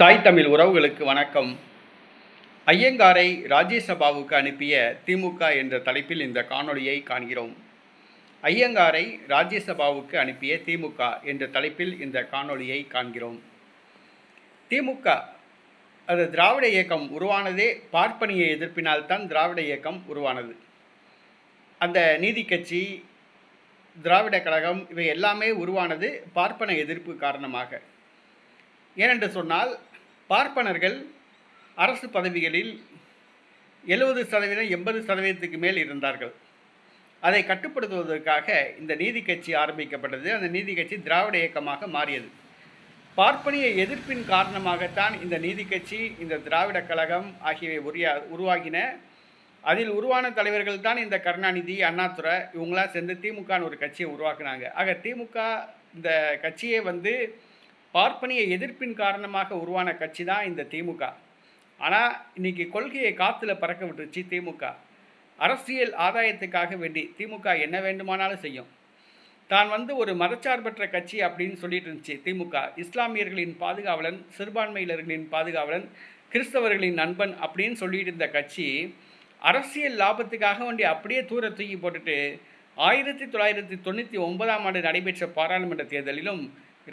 தாய் தமிழ் உறவுகளுக்கு வணக்கம். ஐயங்காரை ராஜ்யசபாவுக்கு அனுப்பிய திமுக என்ற தலைப்பில் இந்த காணொளியை காண்கிறோம். ஐயங்காரை ராஜ்யசபாவுக்கு அனுப்பிய திமுக என்ற தலைப்பில் இந்த காணொளியை காண்கிறோம். திமுக அது திராவிட இயக்கம் உருவானதே பார்ப்பனியை எதிர்ப்பினால்தான் திராவிட இயக்கம் உருவானது. அந்த நீதி கட்சி திராவிட கழகம் இவை எல்லாமே உருவானது பார்ப்பன எதிர்ப்பு காரணமாக. ஏனென்று சொன்னால் பார்ப்பனர்கள் அரசு பதவிகளில் எழுபது சதவீதம் எண்பது சதவீதத்துக்கு மேல் இருந்தார்கள். அதை கட்டுப்படுத்துவதற்காக இந்த நீதி கட்சி ஆரம்பிக்கப்பட்டது. அந்த நீதி கட்சி திராவிட இயக்கமாக மாறியது. பார்ப்பனிய எதிர்ப்பின் காரணமாகத்தான் இந்த நீதி கட்சி இந்த திராவிட கழகம் ஆகியவை உரியா உருவாகின. அதில் உருவான தலைவர்கள் தான் இந்த கருணாநிதி அண்ணாதுரை. இவங்களாம் சேர்ந்து திமுகன்னு ஒரு கட்சியை உருவாக்குனாங்க. ஆக திமுக இந்த கட்சியை வந்து பார்ப்பனிய எதிர்ப்பின் காரணமாக உருவான கட்சி தான் இந்த திமுக. ஆனால் இன்னைக்கு கொள்கையை காற்றுல பறக்க விட்டுருச்சு திமுக. அரசியல் ஆதாயத்துக்காக வேண்டி திமுக என்ன வேண்டுமானாலும் செய்யும். தான் வந்து ஒரு மதச்சார்பற்ற கட்சி அப்படின்னு சொல்லிட்டு இருந்துச்சு திமுக. இஸ்லாமியர்களின் பாதுகாவலன் சிறுபான்மையினர்களின் பாதுகாவலன் கிறிஸ்தவர்களின் நண்பன் அப்படின்னு சொல்லிட்டு இருந்த கட்சி அரசியல் லாபத்துக்காக வேண்டி அப்படியே தூர தூக்கி போட்டுட்டு ஆயிரத்தி தொள்ளாயிரத்தி தொண்ணூற்றி ஒன்பதாம் ஆண்டு நடைபெற்ற பாராளுமன்ற தேர்தலிலும்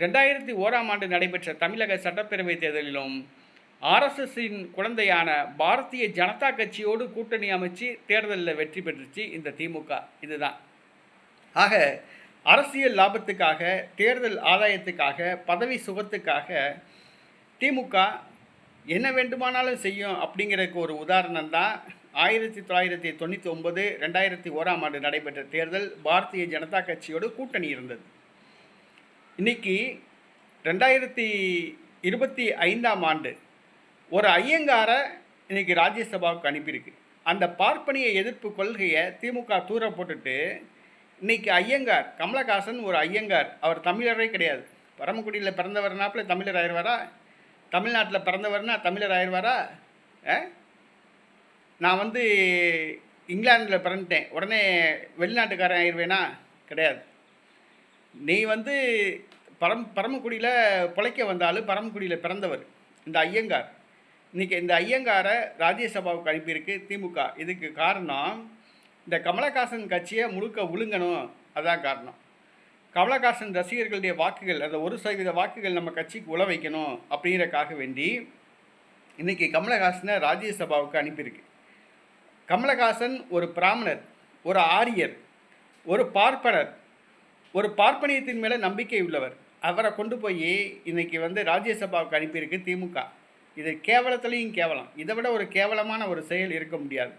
ரெண்டாயிரத்தி ஓராம் ஆண்டு நடைபெற்ற தமிழக சட்டப்பேரவைத் தேர்தலிலும் ஆர்எஸ்எஸ்ஸின் குழந்தையான பாரதிய ஜனதா கட்சியோடு கூட்டணி அமைச்சு தேர்தலில் வெற்றி பெற்றுச்சு இந்த திமுக இதுதான். ஆக அரசியல் லாபத்துக்காக தேர்தல் ஆதாயத்துக்காக பதவி சுகத்துக்காக திமுக என்ன வேண்டுமானாலும் செய்யும் அப்படிங்கிறதுக்கு ஒரு உதாரணம் தான் ஆயிரத்தி தொள்ளாயிரத்தி தொண்ணூற்றி ஒன்பது ரெண்டாயிரத்தி ஓராம் ஆண்டு நடைபெற்ற தேர்தல் பாரதிய ஜனதா கட்சியோடு கூட்டணி இருந்தது. இன்றைக்கி ரெண்டாயிரத்தி இருபத்தி ஐந்தாம் ஆண்டு ஒரு ஐயங்காரை இன்னைக்கு ராஜ்யசபாவுக்கு அனுப்பியிருக்கு. அந்த பார்ப்பனிய எதிர்ப்பு கொள்கையை திமுக தூர போட்டுட்டு இன்னைக்கு ஐயங்கார் கமலஹாசன் ஒரு ஐயங்கார். அவர் தமிழரே கிடையாது. பரமக்குடியில் பிறந்தவர்னாப்பில் தமிழர் ஆயிடுவாரா? தமிழ்நாட்டில் பிறந்தவர்னா தமிழர் ஆயிடுவாரா? ஆ? நான் வந்து இங்கிலாந்தில் பிறந்துட்டேன். உடனே வெளிநாட்டுக்காரன் ஆயிடுவேனா? கிடையாது. நீ வந்து பரம் பரமக்குடியில் பிழைக்க வந்தாலும் பரமக்குடியில் பிறந்தவர் இந்த ஐயங்கார். இன்றைக்கி இந்த ஐயங்காரை ராஜ்யசபாவுக்கு அனுப்பியிருக்கு திமுக. இதுக்கு காரணம் இந்த கமலஹாசன் கட்சியை முழுக்க விழுங்கணும் அதுதான் காரணம். கமலஹாசன் ரசிகர்களுடைய வாக்குகள் அந்த ஒரு சதவீத வாக்குகள் நம்ம கட்சிக்கு உழ வைக்கணும் அப்படிங்கிறக்காக வேண்டி இன்றைக்கி கமலஹாசனை ராஜ்யசபாவுக்கு அனுப்பியிருக்கு. கமலஹாசன் ஒரு பிராமணர் ஒரு ஆரியர் ஒரு பார்ப்பனர் ஒரு பார்ப்பனியத்தின் மேலே நம்பிக்கை உள்ளவர். அவரை கொண்டு போய் இன்றைக்கி வந்து ராஜ்யசபாவுக்கு அனுப்பியிருக்கு திமுக. இது கேவலத்துலேயும் கேவலம். இதை விட ஒரு கேவலமான ஒரு செயல் இருக்க முடியாது.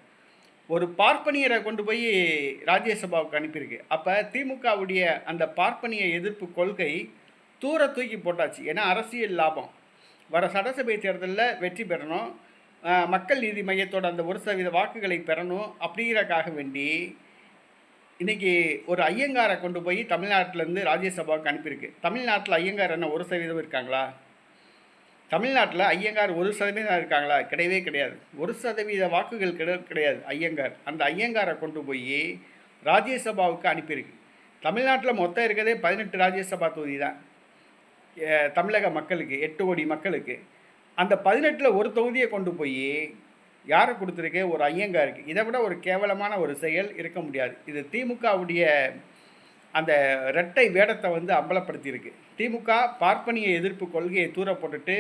ஒரு பார்ப்பனியரை கொண்டு போய் ராஜ்யசபாவுக்கு அனுப்பியிருக்கு. அப்போ திமுகவுடைய அந்த பார்ப்பனிய எதிர்ப்பு கொள்கை தூர தூக்கி போட்டாச்சு. ஏன்னா அரசியல் லாபம். வர சட்டசபை தேர்தலில் வெற்றி பெறணும். மக்கள் நீதி மையத்தோட அந்த ஒரு சதவீத வாக்குகளை பெறணும் அப்படிங்கிறக்காக வேண்டி இன்னைக்கு ஒரு ஐயங்காரை கொண்டு போய் தமிழ்நாட்டிலேருந்து ராஜ்யசபாவுக்கு அனுப்பியிருக்கு. தமிழ்நாட்டில் ஐயங்கார் என்ன ஒரு சதவீதம் இருக்காங்களா? தமிழ்நாட்டில் ஐயங்கார் ஒரு சதவீதம் இருக்காங்களா? கிடையவே கிடையாது. ஒரு சதவீத வாக்குகள் கிட கிடையாது ஐயங்கார். அந்த ஐயங்காரை கொண்டு போய் ராஜ்யசபாவுக்கு அனுப்பியிருக்கு. தமிழ்நாட்டில் மொத்தம் இருக்கிறதே பதினெட்டு ராஜ்யசபா தொகுதி தான். தமிழக மக்களுக்கு எட்டு கோடி மக்களுக்கு. அந்த பதினெட்டில் ஒரு தொகுதியை கொண்டு போய் யாரை கொடுத்துருக்கே? ஒரு ஐயங்காருக்கு இதை விட ஒரு கேவலமான ஒரு செயல் இருக்க முடியாது. இது திமுகவுடைய அந்த இரட்டை வேடத்தை வந்து அம்பலப்படுத்தியிருக்கு. திமுக பார்ப்பனிய எதிர்ப்பு கொள்கையை தூர போட்டுட்டு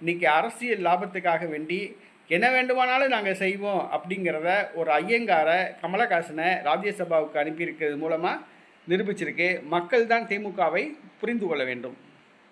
இன்றைக்கி அரசியல் லாபத்துக்காக வேண்டி என்ன வேண்டுமானாலும் நாங்கள் செய்வோம் அப்படிங்கிறத ஒரு ஐயங்காரை கமலஹாசனை ராஜ்யசபாவுக்கு அனுப்பியிருக்கிறது மூலமாக நிரூபிச்சிருக்கு. மக்கள் தான் திமுகவை புரிந்து கொள்ள வேண்டும்.